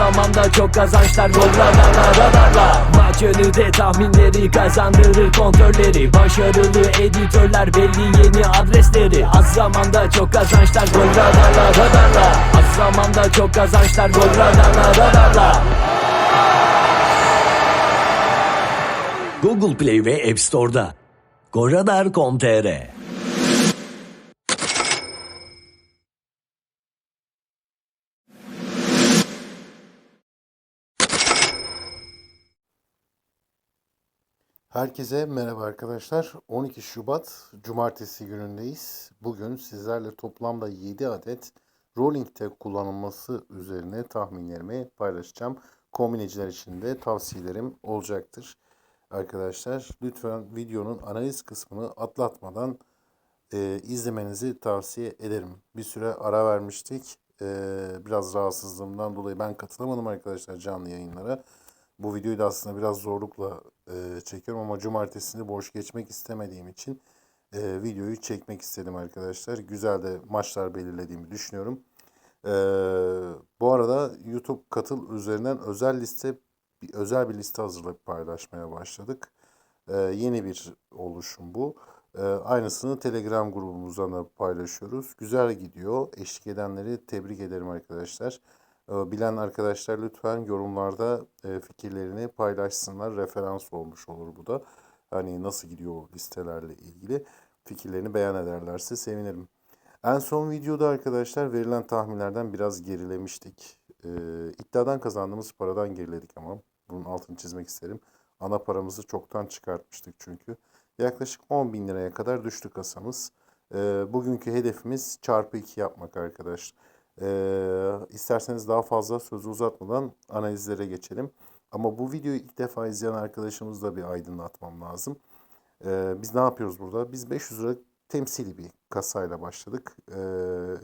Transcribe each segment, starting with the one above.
zamanda çok kazançlar Gol radarla radarla Maç önünde tahminleri kazandırır kontörleri Başarılı editörler belli yeni adresleri. Az zamanda çok kazançlar Gol radarla radarla Az zamanda çok kazançlar Gol radarla radarla Google Play ve App Store'da. Goradar.com.tr Herkese merhaba arkadaşlar. 12 Şubat Cumartesi günündeyiz. Bugün sizlerle toplamda 7 adet Rolling Tag kullanılması üzerine tahminlerimi paylaşacağım. Kombineciler için de tavsiyelerim olacaktır. Arkadaşlar lütfen videonun analiz kısmını atlatmadan e, izlemenizi tavsiye ederim. Bir süre ara vermiştik. E, biraz rahatsızlığımdan dolayı ben katılamadım arkadaşlar canlı yayınlara. Bu videoyu da aslında biraz zorlukla e, çekiyorum ama cumartesini boş geçmek istemediğim için e, videoyu çekmek istedim arkadaşlar. Güzel de maçlar belirlediğimi düşünüyorum. E, bu arada YouTube katıl üzerinden özel liste özel bir liste hazırlayıp paylaşmaya başladık. E, yeni bir oluşum bu. E, aynısını Telegram grubumuzdan da paylaşıyoruz. Güzel gidiyor. Eşlik edenleri tebrik ederim arkadaşlar. E, bilen arkadaşlar lütfen yorumlarda e, fikirlerini paylaşsınlar. Referans olmuş olur bu da. Hani nasıl gidiyor listelerle ilgili fikirlerini beyan ederlerse sevinirim. En son videoda arkadaşlar verilen tahminlerden biraz gerilemiştik. E, iddiadan kazandığımız paradan geriledik ama bunun altını çizmek isterim. Ana paramızı çoktan çıkartmıştık çünkü. Yaklaşık 10 bin liraya kadar düştü kasamız. E, bugünkü hedefimiz çarpı 2 yapmak arkadaşlar. Ee, isterseniz daha fazla sözü uzatmadan analizlere geçelim. Ama bu videoyu ilk defa izleyen arkadaşımızla bir aydınlatmam lazım. Ee, biz ne yapıyoruz burada? Biz 500 lira temsili bir kasayla başladık. Ee,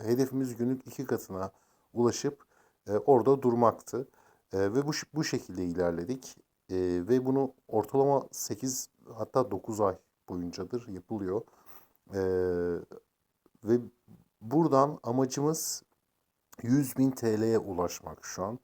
hedefimiz günlük iki katına ulaşıp e, orada durmaktı. Ee, ve bu, bu şekilde ilerledik. Ee, ve bunu ortalama 8 hatta 9 ay boyuncadır yapılıyor. Ee, ve buradan amacımız 100 bin TL'ye ulaşmak şu an.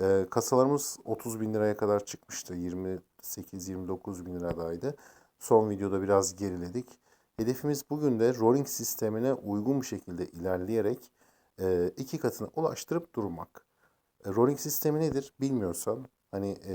Ee, kasalarımız 30 bin liraya kadar çıkmıştı. 28-29 bin liradaydı. Son videoda biraz geriledik. Hedefimiz bugün de rolling sistemine uygun bir şekilde ilerleyerek e, iki katına ulaştırıp durmak. E, rolling sistemi nedir bilmiyorsan hani e,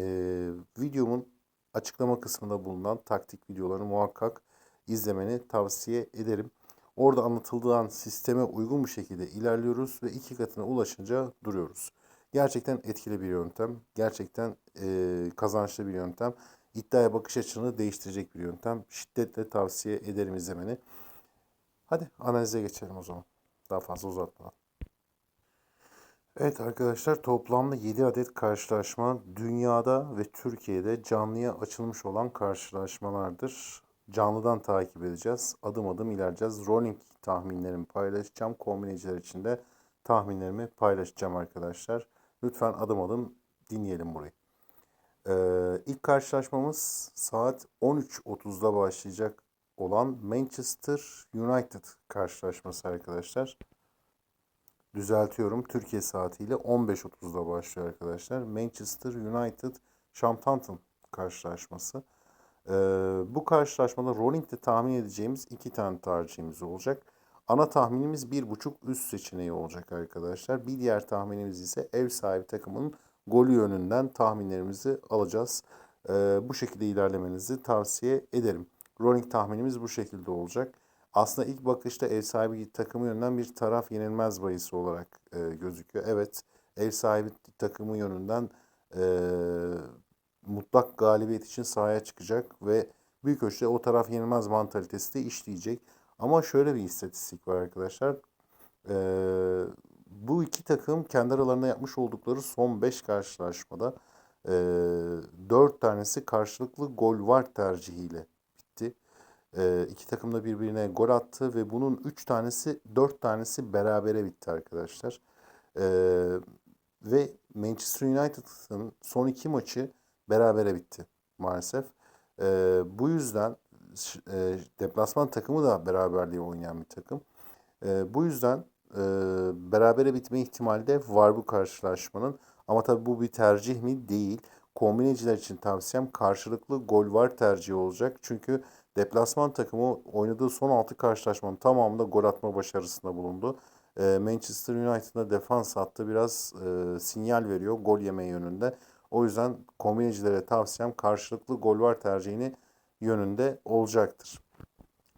videomun açıklama kısmında bulunan taktik videolarını muhakkak izlemeni tavsiye ederim. Orada anlatıldığın sisteme uygun bir şekilde ilerliyoruz ve iki katına ulaşınca duruyoruz. Gerçekten etkili bir yöntem. Gerçekten e, kazançlı bir yöntem. İddiaya bakış açını değiştirecek bir yöntem. Şiddetle tavsiye ederim izlemeni. Hadi analize geçelim o zaman. Daha fazla uzatmadan. Evet arkadaşlar toplamda 7 adet karşılaşma dünyada ve Türkiye'de canlıya açılmış olan karşılaşmalardır canlıdan takip edeceğiz. Adım adım ilerleyeceğiz. Rolling tahminlerimi paylaşacağım. Kombineciler için de tahminlerimi paylaşacağım arkadaşlar. Lütfen adım adım dinleyelim burayı. Ee, ilk karşılaşmamız saat 13.30'da başlayacak olan Manchester United karşılaşması arkadaşlar. Düzeltiyorum. Türkiye saatiyle 15.30'da başlıyor arkadaşlar. Manchester United Southampton karşılaşması. Ee, bu karşılaşmada Rolling'de tahmin edeceğimiz iki tane tercihimiz olacak. Ana tahminimiz bir buçuk üst seçeneği olacak arkadaşlar. Bir diğer tahminimiz ise ev sahibi takımın golü yönünden tahminlerimizi alacağız. Ee, bu şekilde ilerlemenizi tavsiye ederim. Rolling tahminimiz bu şekilde olacak. Aslında ilk bakışta ev sahibi takımı yönünden bir taraf yenilmez bayısı olarak e, gözüküyor. Evet ev sahibi takımı yönünden e, mutlak galibiyet için sahaya çıkacak ve büyük ölçüde o taraf yenilmez mantalitesi de işleyecek. Ama şöyle bir istatistik var arkadaşlar. Ee, bu iki takım kendi aralarında yapmış oldukları son 5 karşılaşmada e, 4 tanesi karşılıklı gol var tercihiyle bitti. E, iki takım da birbirine gol attı ve bunun 3 tanesi 4 tanesi berabere bitti arkadaşlar. E, ve Manchester United'ın son iki maçı berabere bitti maalesef. E, bu yüzden e, deplasman takımı da beraberliği oynayan bir takım. E, bu yüzden e, berabere bitme ihtimali de var bu karşılaşmanın. Ama tabii bu bir tercih mi? Değil. Kombineciler için tavsiyem karşılıklı gol var tercihi olacak. Çünkü deplasman takımı oynadığı son 6 karşılaşmanın tamamında gol atma başarısında bulundu. Ee, Manchester United'da defans hattı biraz e, sinyal veriyor gol yeme yönünde. O yüzden kombinecilere tavsiyem karşılıklı gol var tercihini yönünde olacaktır.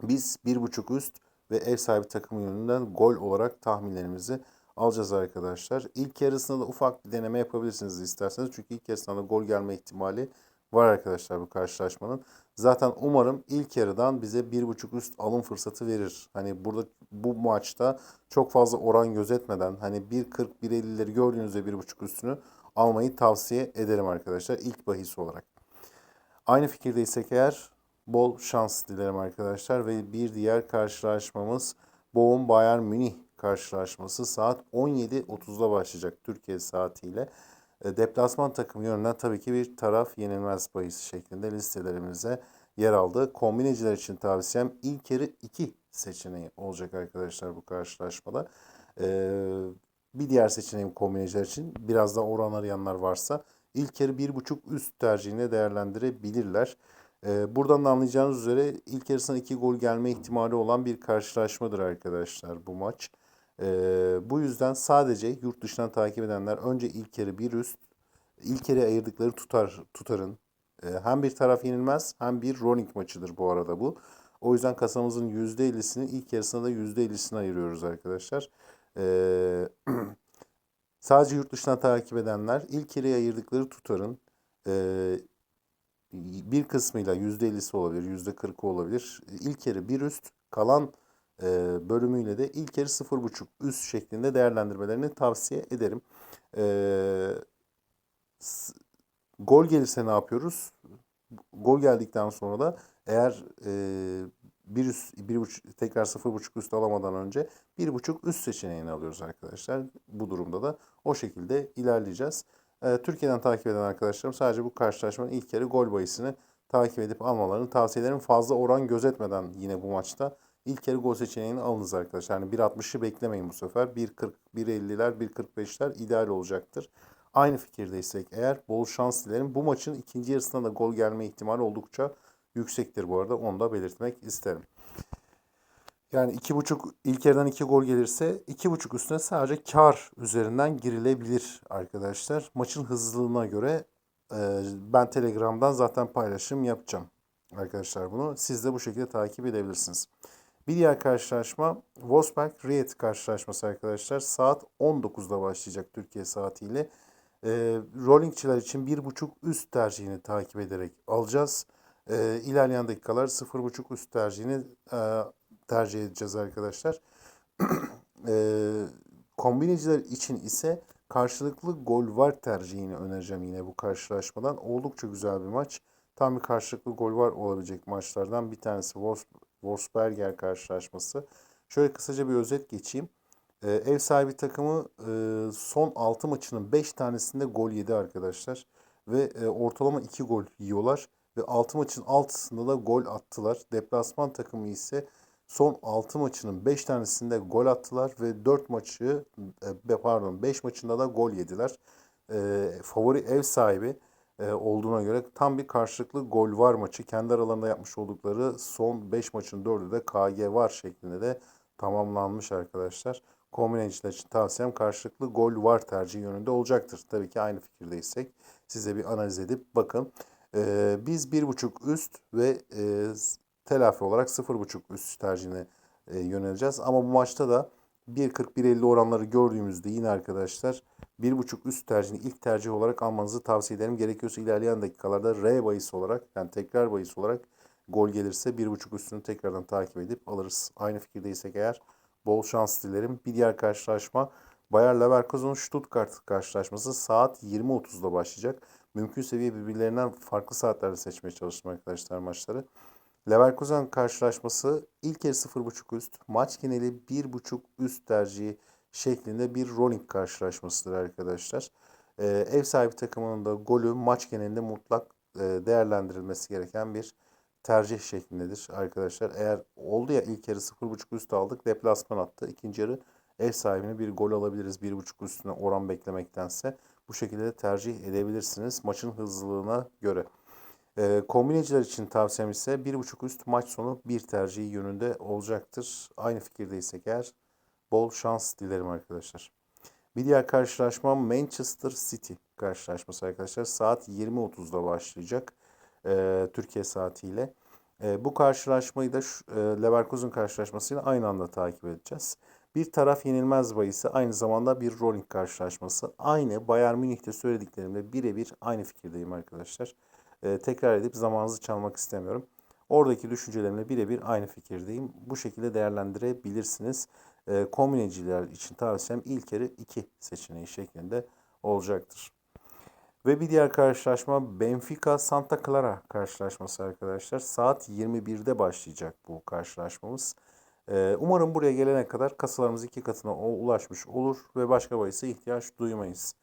Biz 1.5 üst ve ev sahibi takım yönünden gol olarak tahminlerimizi alacağız arkadaşlar. İlk yarısında da ufak bir deneme yapabilirsiniz isterseniz. Çünkü ilk yarısında da gol gelme ihtimali var arkadaşlar bu karşılaşmanın. Zaten umarım ilk yarıdan bize 1.5 üst alım fırsatı verir. Hani burada bu maçta çok fazla oran gözetmeden hani 1.40 1.50'leri gördüğünüzde 1.5 üstünü almayı tavsiye ederim arkadaşlar ilk bahis olarak. Aynı fikirdeysek eğer bol şans dilerim arkadaşlar ve bir diğer karşılaşmamız Bochum Bayern Münih karşılaşması saat 17.30'da başlayacak Türkiye saatiyle. E, Deplasman takımı yönünden tabii ki bir taraf yenilmez bahisi şeklinde listelerimize yer aldı. Kombineciler için tavsiyem ilk yarı 2 seçeneği olacak arkadaşlar bu karşılaşmada. Ee, bir diğer seçeneğim kombineciler için biraz da oran arayanlar varsa ilk yarı 1.5 üst tercihine değerlendirebilirler. Ee, buradan da anlayacağınız üzere ilk yarısına 2 gol gelme ihtimali olan bir karşılaşmadır arkadaşlar bu maç. Ee, bu yüzden sadece yurt dışından takip edenler önce ilk yarı bir üst, ilk yarı ayırdıkları tutar tutarın e, hem bir taraf yenilmez hem bir rolling maçıdır bu arada bu. O yüzden kasamızın %50'sini ilk yarısına da %50'sini ayırıyoruz arkadaşlar. Ee, sadece yurt dışından takip edenler ilk yarıya ayırdıkları tutarın e, bir kısmıyla %50'si olabilir, %40'ı olabilir. İlk yarı bir üst, kalan e, bölümüyle de ilk yarı 0.5 üst şeklinde değerlendirmelerini tavsiye ederim. E, gol gelirse ne yapıyoruz? Gol geldikten sonra da eğer e, bir üst, bir buçuk, tekrar 0.5 üst alamadan önce bir buçuk üst seçeneğini alıyoruz arkadaşlar. Bu durumda da o şekilde ilerleyeceğiz. E, Türkiye'den takip eden arkadaşlarım sadece bu karşılaşmanın ilk kere gol bahisini takip edip almalarını tavsiye ederim. Fazla oran gözetmeden yine bu maçta ilk kere gol seçeneğini alınız arkadaşlar. Yani 1.60'ı beklemeyin bu sefer. 1.40, 1.50'ler, 1.45'ler ideal olacaktır. Aynı fikirdeysek eğer bol şans dilerim. Bu maçın ikinci yarısında da gol gelme ihtimali oldukça yüksektir bu arada. Onu da belirtmek isterim. Yani iki buçuk ilk yarıdan iki gol gelirse iki buçuk üstüne sadece kar üzerinden girilebilir arkadaşlar. Maçın hızlılığına göre e, ben Telegram'dan zaten paylaşım yapacağım arkadaşlar bunu. Siz de bu şekilde takip edebilirsiniz. Bir diğer karşılaşma Wolfsburg Riet karşılaşması arkadaşlar. Saat 19'da başlayacak Türkiye saatiyle. E, rollingçiler için 1.5 üst tercihini takip ederek alacağız. E, ilerleyen dakikalar 0.5 üst tercihini e, tercih edeceğiz arkadaşlar. e, kombineciler için ise karşılıklı gol var tercihini önereceğim yine bu karşılaşmadan. Oldukça güzel bir maç. Tam bir karşılıklı gol var olabilecek maçlardan bir tanesi Wolfs Wolfsberger karşılaşması. Şöyle kısaca bir özet geçeyim. Ee, ev sahibi takımı e, son 6 maçının 5 tanesinde gol yedi arkadaşlar. Ve e, ortalama 2 gol yiyorlar. Ve 6 maçın 6'sında da gol attılar. Deplasman takımı ise son 6 maçının 5 tanesinde gol attılar. Ve 4 maçı e, pardon 5 maçında da gol yediler. E, favori ev sahibi olduğuna göre tam bir karşılıklı gol var maçı. Kendi aralarında yapmış oldukları son 5 maçın 4'ü de KG var şeklinde de tamamlanmış arkadaşlar. Kombineciler için tavsiyem karşılıklı gol var tercih yönünde olacaktır. Tabii ki aynı fikirdeysek size bir analiz edip bakın. Ee, biz 1.5 üst ve e, telafi olarak 0.5 üst tercihine e, yöneleceğiz. Ama bu maçta da 1.40-1.50 oranları gördüğümüzde yine arkadaşlar 1.5 üst tercihini ilk tercih olarak almanızı tavsiye ederim. Gerekiyorsa ilerleyen dakikalarda R bahis olarak yani tekrar bahis olarak gol gelirse 1.5 üstünü tekrardan takip edip alırız. Aynı fikirdeysek eğer bol şans dilerim. Bir diğer karşılaşma Bayer Leverkusen Stuttgart karşılaşması saat 20.30'da başlayacak. Mümkün seviye birbirlerinden farklı saatlerde seçmeye çalıştım arkadaşlar maçları. Leverkusen karşılaşması ilk yarı 0.5 üst, maç geneli 1.5 üst tercihi şeklinde bir rolling karşılaşmasıdır arkadaşlar. Ee, ev sahibi takımının da golü maç genelinde mutlak e, değerlendirilmesi gereken bir tercih şeklindedir arkadaşlar. Eğer oldu ya ilk yarı 0.5 üst aldık, deplasman attı. İkinci yarı ev sahibine bir gol alabiliriz. 1.5 üstüne oran beklemektense bu şekilde de tercih edebilirsiniz maçın hızlılığına göre. E, kombineciler için tavsiyem ise 1.5 üst maç sonu bir tercihi yönünde olacaktır. Aynı fikirdeysek eğer bol şans dilerim arkadaşlar. Bir diğer karşılaşma Manchester City karşılaşması arkadaşlar. Saat 20.30'da başlayacak e, Türkiye saatiyle. E, bu karşılaşmayı da e, Leverkusen karşılaşmasıyla aynı anda takip edeceğiz. Bir taraf yenilmez bahisi aynı zamanda bir rolling karşılaşması. Aynı Bayern Münih'te söylediklerimle birebir aynı fikirdeyim arkadaşlar. E, tekrar edip zamanınızı çalmak istemiyorum. Oradaki düşüncelerimle birebir aynı fikirdeyim. Bu şekilde değerlendirebilirsiniz. E, kombineciler için tavsiyem ilk yarı 2 seçeneği şeklinde olacaktır. Ve bir diğer karşılaşma Benfica Santa Clara karşılaşması arkadaşlar. Saat 21'de başlayacak bu karşılaşmamız. Ee, umarım buraya gelene kadar kasalarımız iki katına ulaşmış olur ve başka bahise ihtiyaç duymayız.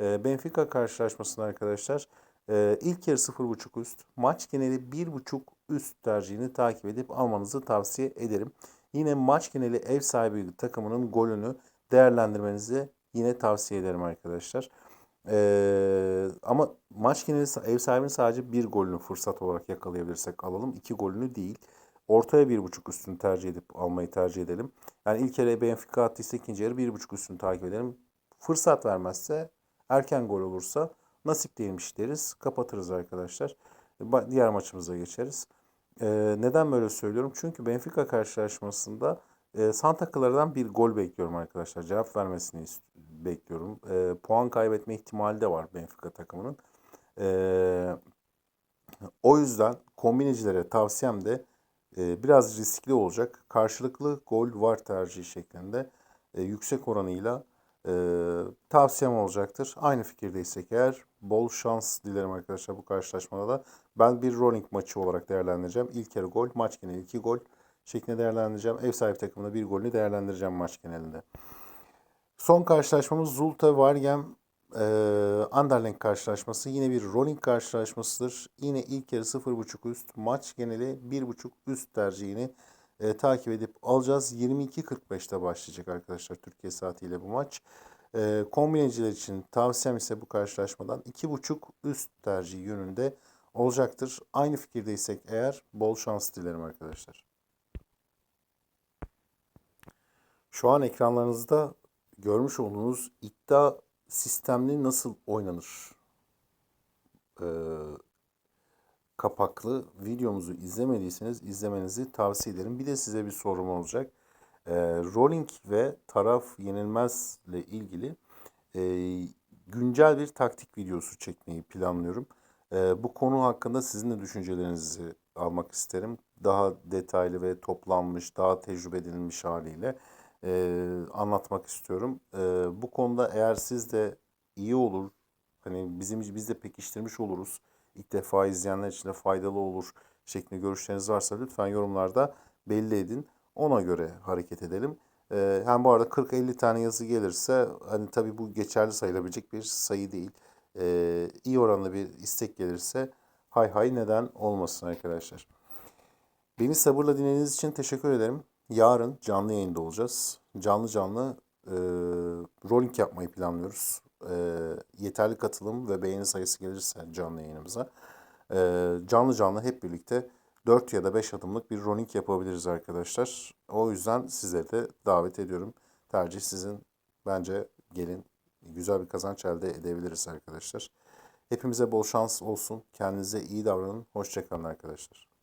Ee, Benfica karşılaşmasında arkadaşlar e, ilk yarı 0.5 üst, maç geneli 1.5 üst tercihini takip edip almanızı tavsiye ederim. Yine maç geneli ev sahibi takımının golünü değerlendirmenizi yine tavsiye ederim arkadaşlar. Ee, ama maç geneli ev sahibinin sadece bir golünü fırsat olarak yakalayabilirsek alalım. iki golünü değil. Ortaya bir buçuk üstünü tercih edip almayı tercih edelim. Yani ilk kere Benfica attıysa ikinci yarı bir buçuk üstünü takip edelim. Fırsat vermezse erken gol olursa nasip değilmiş deriz. Kapatırız arkadaşlar. Diğer maçımıza geçeriz. Ee, neden böyle söylüyorum? Çünkü Benfica karşılaşmasında e, Santa Clara'dan bir gol bekliyorum arkadaşlar. Cevap vermesini bekliyorum. E, puan kaybetme ihtimali de var Benfica takımının. E, o yüzden kombinecilere tavsiyem de e, biraz riskli olacak. Karşılıklı gol var tercihi şeklinde e, yüksek oranıyla e, tavsiyem olacaktır. Aynı fikirdeysek eğer bol şans dilerim arkadaşlar bu karşılaşmada da. Ben bir rolling maçı olarak değerlendireceğim. İlk yarı gol, maç geneli 2 gol şeklinde değerlendireceğim. Ev sahibi takımında bir golünü değerlendireceğim maç genelinde. Son karşılaşmamız Zulte Vargem e, Anderlecht karşılaşması. Yine bir rolling karşılaşmasıdır. Yine ilk yarı 0.5 üst, maç geneli 1.5 üst tercihini e, takip edip alacağız. 22.45'te başlayacak arkadaşlar Türkiye saatiyle bu maç. E, kombineciler için tavsiyem ise bu karşılaşmadan 2.5 üst tercihi yönünde olacaktır. Aynı fikirdeysek eğer bol şans dilerim arkadaşlar. Şu an ekranlarınızda görmüş olduğunuz iddia sistemli nasıl oynanır ee, kapaklı videomuzu izlemediyseniz izlemenizi tavsiye ederim. Bir de size bir sorum olacak. Ee, rolling ve taraf yenilmezle ilgili e, güncel bir taktik videosu çekmeyi planlıyorum. Ee, bu konu hakkında sizin de düşüncelerinizi almak isterim. Daha detaylı ve toplanmış, daha tecrübe edilmiş haliyle e, anlatmak istiyorum. E, bu konuda eğer siz de iyi olur, hani bizim biz de pekiştirmiş oluruz. İlk defa izleyenler için de faydalı olur şeklinde görüşleriniz varsa lütfen yorumlarda belli edin. Ona göre hareket edelim. E, hem bu arada 40-50 tane yazı gelirse hani tabii bu geçerli sayılabilecek bir sayı değil. E, iyi oranlı bir istek gelirse hay hay neden olmasın arkadaşlar. Beni sabırla dinlediğiniz için teşekkür ederim. Yarın canlı yayında olacağız. Canlı canlı e, rolling yapmayı planlıyoruz. E, yeterli katılım ve beğeni sayısı gelirse canlı yayınımıza e, canlı canlı hep birlikte 4 ya da 5 adımlık bir rolling yapabiliriz arkadaşlar. O yüzden sizleri de davet ediyorum. Tercih sizin. Bence gelin güzel bir kazanç elde edebiliriz arkadaşlar. Hepimize bol şans olsun. Kendinize iyi davranın. Hoşçakalın arkadaşlar.